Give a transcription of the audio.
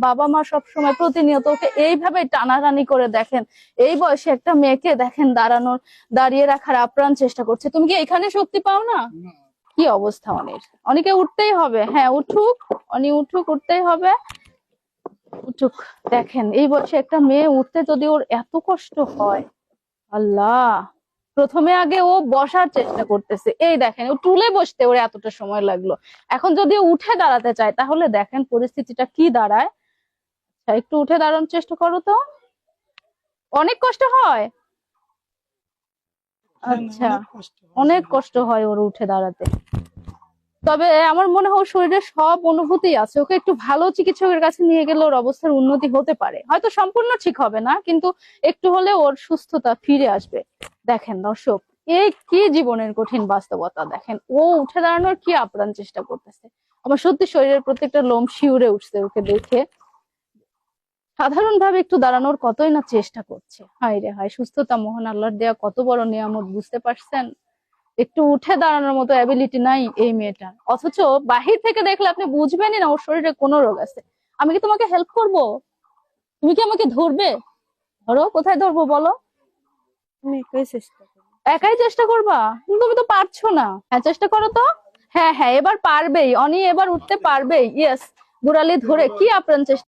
বাবা মা সবসময় প্রতিনিয়ত ওকে এইভাবে টানাটানি করে দেখেন। এই বয়সে একটা মেয়েকে দেখেন দাঁড়ানোর দাঁড়িয়ে রাখার আপ্রাণ চেষ্টা করছে। তুমি কি এখানে শক্তি পাও না? কি অবস্থা অনির? অনেকে উঠতেই হবে। হ্যাঁ উঠুক। অনি উঠুক উঠতেই হবে। উঠুক। দেখেন এই বয়সে একটা মেয়ে উঠতে যদি ওর এত কষ্ট হয় আল্লাহ! প্রথমে আগে ও বসার চেষ্টা করতেছে। এই দেখেন ও টুলে বসতে ওর এতটা সময় লাগল। এখন যদি উঠে দাঁড়াতে চায় তাহলে দেখেন পরিস্থিতিটা কি দাঁড়ায়। আচ্ছা, একটু উঠে দাঁড়ানোর চেষ্টা করো তো। অনেক কষ্ট হয়? আচ্ছা। অনেক কষ্ট হয় ওর উঠে দাঁড়াতে। তবে আমার মনে হয় ওর শরীরে সব অনুভূতি আছে। ওকে একটু ভালো চিকিৎসকের কাছে নিয়ে গেলে ওর অবস্থার উন্নতি হতে পারে। হয়তো সম্পূর্ণ ঠিক হবে না কিন্তু একটু হলে ওর সুস্থতা ফিরে আসবে। দেখেন দর্শক এই কি জীবনের কঠিন বাস্তবতা। দেখেন ও উঠে দাঁড়ানোর কি আপ্রাণ চেষ্টা করতেছে। আমার সত্যি শরীরের প্রত্যেকটা লোম শিউরে উঠছে ওকে দেখে। সাধারণভাবে একটু দাঁড়ানোর কতই না চেষ্টা করছে। হায় রে হায় সুস্থতা মোহন আল্লাহর দেয়া কত বড় নিয়ামত বুঝতে পারছেন? একটু উঠে দাঁড়ানোর মতো অ্যাবিলিটি নাই এই মেয়েটার অথচ বাহির থেকে দেখলে আপনি বুঝবেনই না ওর শরীরে কোনো রোগ আছে। আমি কি তোমাকে হেল্প করব? তুমি কি আমাকে ধরবে? ধরো কোথায় ধরবো বলো? একাই চেষ্টা করবা? তুমি তো পারছ না। হ্যাঁ চেষ্টা করো তো। হ্যাঁ হ্যাঁ এবার পারবেই। অনি এবার উঠতে পারবেই। ইয়েস গুড়ালি ধরে কি আপ্রাণ চেষ্টা